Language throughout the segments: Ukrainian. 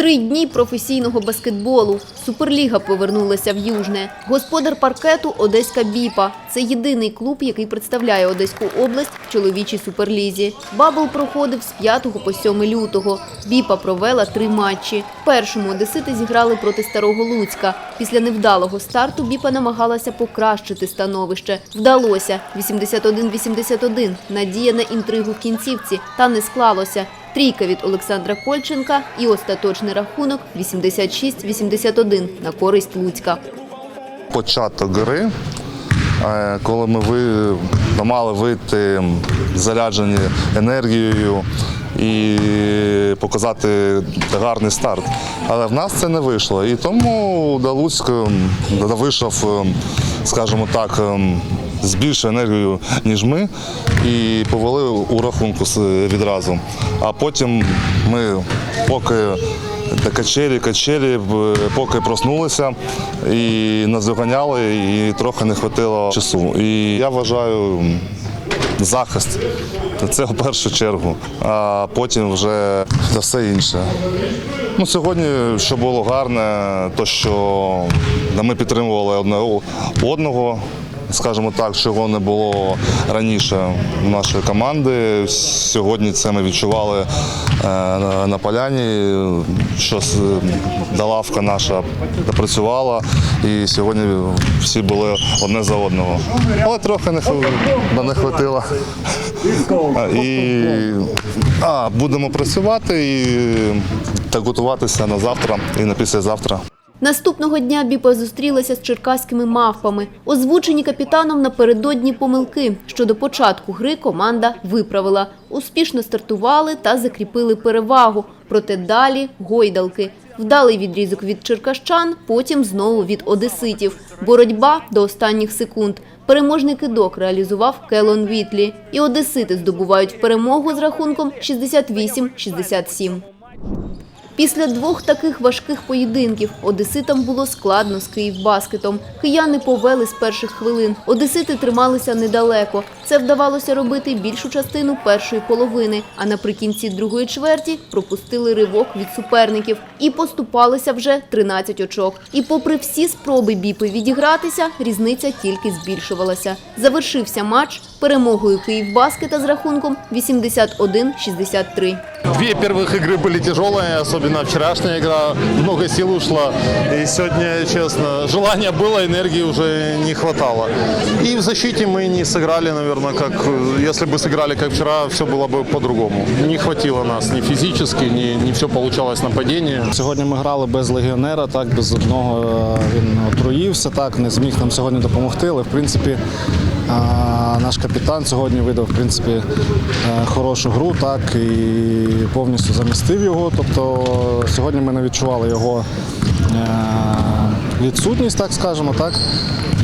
Три дні професійного баскетболу. Суперліга повернулася в Южне. Господар паркету Одеська Біпа. Це єдиний клуб, який представляє Одеську область в чоловічій суперлізі. Бабл проходив з 5 по 7 лютого. Біпа провела три матчі. В першому одесити зіграли проти Старого Луцька. Після невдалого старту Біпа намагалася покращити становище. Вдалося 81-81. Надія на інтригу в кінцівці, та не склалося. Трійка від Олександра Кольченка і остаточний рахунок 86-81 на користь Луцька. початок гри, е, коли ми мали вийти заряджені енергією і показати гарний старт. Але в нас це не вийшло. І тому до вийшов, ем, скажімо так, ем, з більшою енергією, ніж ми, і повели у рахунку відразу. А потім ми поки качелі, качелі, поки проснулися і нас доганяли, і трохи не вистачило часу. І я вважаю захист. Це в першу чергу, а потім вже та все інше. Ну, сьогодні, що було гарне, то що ми підтримували одне одного, скажімо так, чого не було раніше у нашої команди. Сьогодні це ми відчували е, на- поляні, що долавка наша допрацювала, і сьогодні всі були одне за одного. Але трохи не, не хватило. І а, будемо працювати і так готуватися на завтра і на післязавтра. Наступного дня Біпа зустрілася з черкаськими мавпами. Озвучені капітаном напередодні помилки. Щодо початку гри команда виправила. Успішно стартували та закріпили перевагу. Проте далі гойдалки. Вдалий відрізок від черкащан, потім знову від одеситів. Боротьба до останніх секунд. Переможний кидок реалізував Келон Вітлі. І одесити здобувають перемогу з рахунком 68-67. Після двох таких важких поєдинків одеситам було складно з Київбаскетом. Кияни повели з перших хвилин. Одесити трималися недалеко. Це вдавалося робити більшу частину першої половини, а наприкінці другої чверті пропустили ривок від суперників і поступалися вже 13 очок. І попри всі спроби біпи відігратися, різниця тільки збільшувалася. Завершився матч перемогою Київбаскета з рахунком 81-63. Две первых игры были тяжелые, особенно вчерашняя игра. Много сил ушло. И сегодня, честно, желания было, энергии уже не хватало. И в защите мы не сыграли, наверное, как... Если бы сыграли как вчера, все было бы по-другому. Не хватило нас ни физически, ни, не все получалось нападение. Сьогодні ми грали без легіонера, так без одного е, він отруївся, так не зміг нам сьогодні допомогти. Але в принципі е, наш капітан сьогодні видав в принципі е, хорошу гру, так і повністю замістив його. Тобто сьогодні ми не відчували його е, відсутність, так скажемо, так.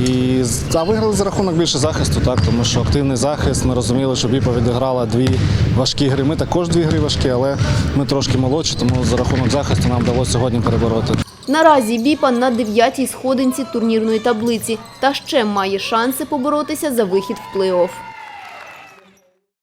І а виграли за рахунок більше захисту, так тому що активний захист. Ми розуміли, що Біпа відіграла дві важкі гри. Ми також дві гри важкі, але ми трошки молодші, тому за рахунок захисту нам вдалося сьогодні перебороти. Наразі Біпа на дев'ятій сходинці турнірної таблиці та ще має шанси поборотися за вихід в плей-офф.